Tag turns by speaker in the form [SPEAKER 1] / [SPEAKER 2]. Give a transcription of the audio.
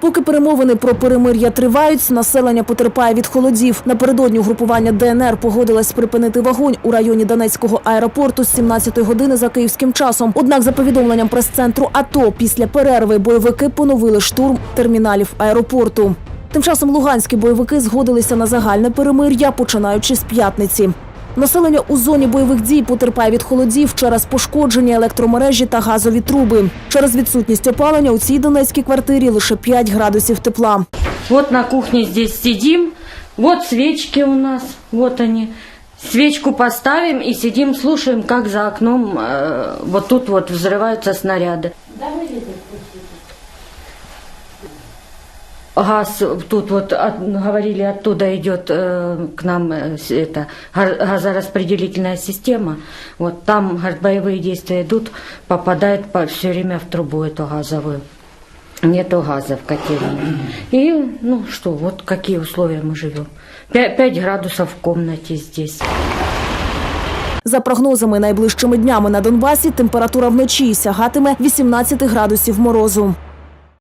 [SPEAKER 1] Поки перемовини про перемир'я тривають, населення потерпає від холодів. Напередодні угрупування ДНР погодилось припинити вогонь у районі Донецького аеропорту з 17 години за київським часом. Однак, за повідомленням прес-центру АТО, після перерви бойовики поновили штурм терміналів аеропорту. Тим часом луганські бойовики згодилися на загальне перемир'я, починаючи з п'ятниці. Населення у зоні бойових дій потерпає від холодів через пошкоджені електромережі та газові труби. Через відсутність опалення у цій донецькій квартирі лише 5 градусів тепла.
[SPEAKER 2] Вот на кухне здесь сидим, вот свечки у нас, вот они. Свечку поставим и сидим, слушаем, как за окном э, вот тут вот взрываются снаряды. Газ тут вот от- говорили оттуда идет э, к нам э, с- это га- газораспределительная система. Вот там говорит, боевые действия идут, попадает по, все время в трубу эту газовую. Нету газа в котельной. И, ну что, вот какие условия мы живем. 5, градусов в комнате здесь.
[SPEAKER 1] За прогнозами, найближчими днями на Донбасі температура вночі сягатиме 18 градусів морозу.